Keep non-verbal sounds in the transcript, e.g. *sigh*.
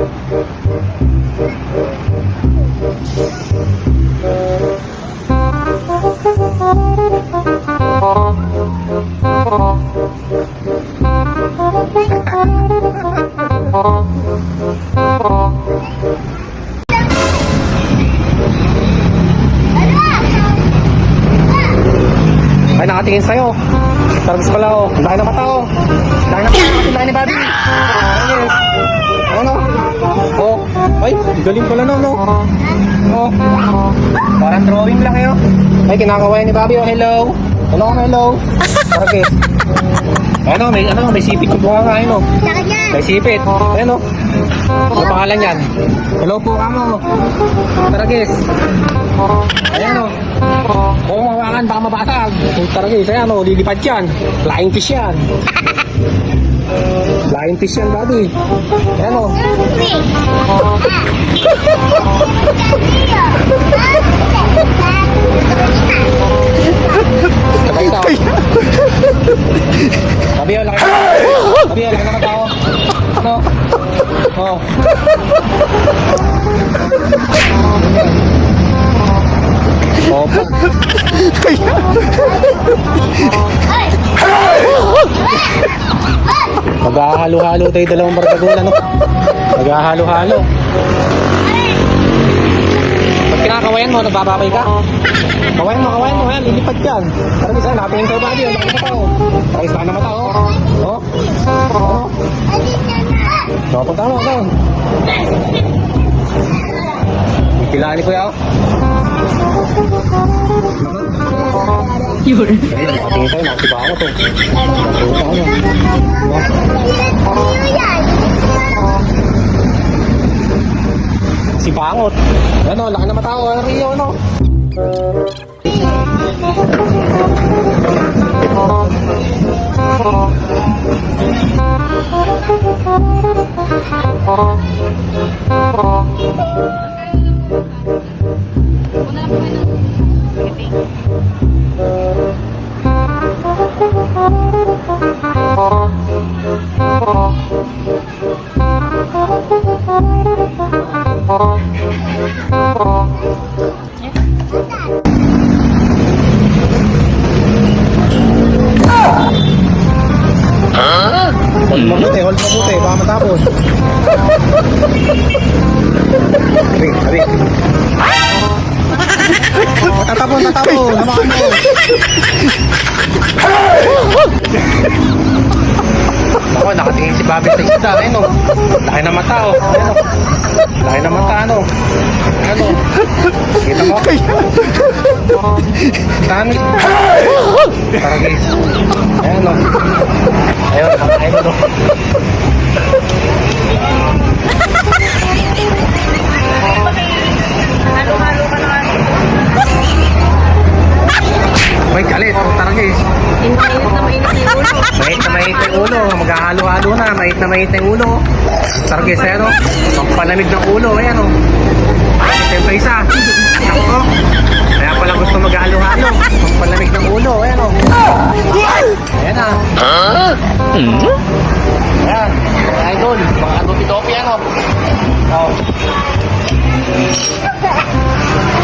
Ay, nakatingin sa'yo. Targus pala, oh. Ang laki ng mata, oh. Laki ng mata, ang laki ni Bobby. Ayos. Ano? Galing pala no, no? Oh. Parang drawing lang, eh, oh. Ay, kinakawayan ni Bobby, oh. Hello. Hello, hello. Targus. Ano, may, ano, may sipit yung bunga nga, ayun, oh. Sakit yan. May sipit. Ayan, oh. Ano pangalan yan? Hello po, amo. Taragis. Ayan, oh. Oo, mawakan, baka mabasag. Taragis, ayan, oh. Lilipad yan. Flying fish yan. Flying fish yan, buddy. Ayan, oh. Sabay ka. Sabi yun, laki na. Sabi yun, laki na tao. Ano? Oh. Opo. Maghahalo-halo tayo dalawang bardagulan, no? Maghahalo-halo. Pag kinakawayan mo, nagbababay ka? Kawayan mo, kawayan mo, yan, lilipad yan. Parang isa, nakatingin kayo ba yun? Nakita ko. Pakis lang na mata, oh. Oh. Oh. So, punta mo, doon. Kilaan ni Kuya, oh. Yun. Nakatingin tayo, nakasiba ako to. Nakasiba ako. Si Pangot. Ano, laki na mata ko. Ano, Rio, ano? Hold mabuti, hold mabuti. Baka matapon. Abi, abi. Tatapon, tatapon. Hamakan mo. *laughs* Ako, nakatingin si Bobby sa isda. Ayun, oh. Laki na mata, oh. Ayun, oh. Laki na mata, ano. Ano. Kita mo? Tani. Paragis. Ayun, oh. Ayun, makain mo, ulo. Maghahalo-halo na. Mahit na mahit yung ulo. Ayun, oh. Pampalamig ng ulo. Ayan, oh. Siyempre isa. Ako. Kaya pala gusto maghalo-halo. Pampalamig ng ulo. Ayan, oh. Ayan, ah. Ayan. Idol. Mga ano. Oh. Hindi napalindigan.